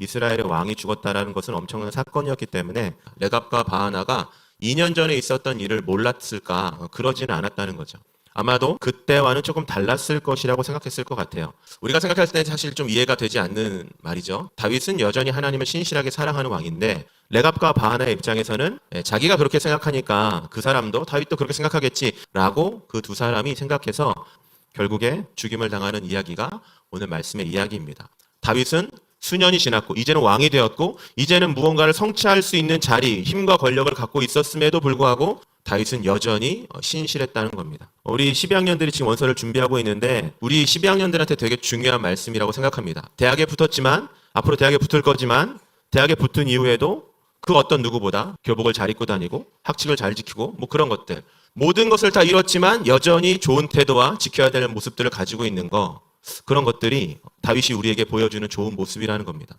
이스라엘의 왕이 죽었다라는 것은 엄청난 사건이었기 때문에 레갑과 바하나가 2년 전에 있었던 일을 몰랐을까 어, 그러지는 않았다는 거죠. 아마도 그때와는 조금 달랐을 것이라고 생각했을 것 같아요. 우리가 생각할 때 사실 좀 이해가 되지 않는 말이죠. 다윗은 여전히 하나님을 신실하게 사랑하는 왕인데 레갑과 바하나의 입장에서는 예, 자기가 그렇게 생각하니까 그 사람도 다윗도 그렇게 생각하겠지라고 그 두 사람이 생각해서 결국에 죽임을 당하는 이야기가 오늘 말씀의 이야기입니다. 다윗은 수년이 지났고 이제는 왕이 되었고 이제는 무언가를 성취할 수 있는 자리, 힘과 권력을 갖고 있었음에도 불구하고 다윗은 여전히 어, 신실했다는 겁니다. 우리 12학년들이 지금 원서를 준비하고 있는데 우리 12학년들한테 되게 중요한 말씀이라고 생각합니다. 대학에 붙었지만 앞으로 대학에 붙을 거지만 대학에 붙은 이후에도 그 어떤 누구보다 교복을 잘 입고 다니고 학칙을 잘 지키고 뭐 그런 것들 모든 것을 다 잃었지만 여전히 좋은 태도와 지켜야 될 모습들을 가지고 있는 거 그런 것들이 다윗이 우리에게 보여주는 좋은 모습이라는 겁니다.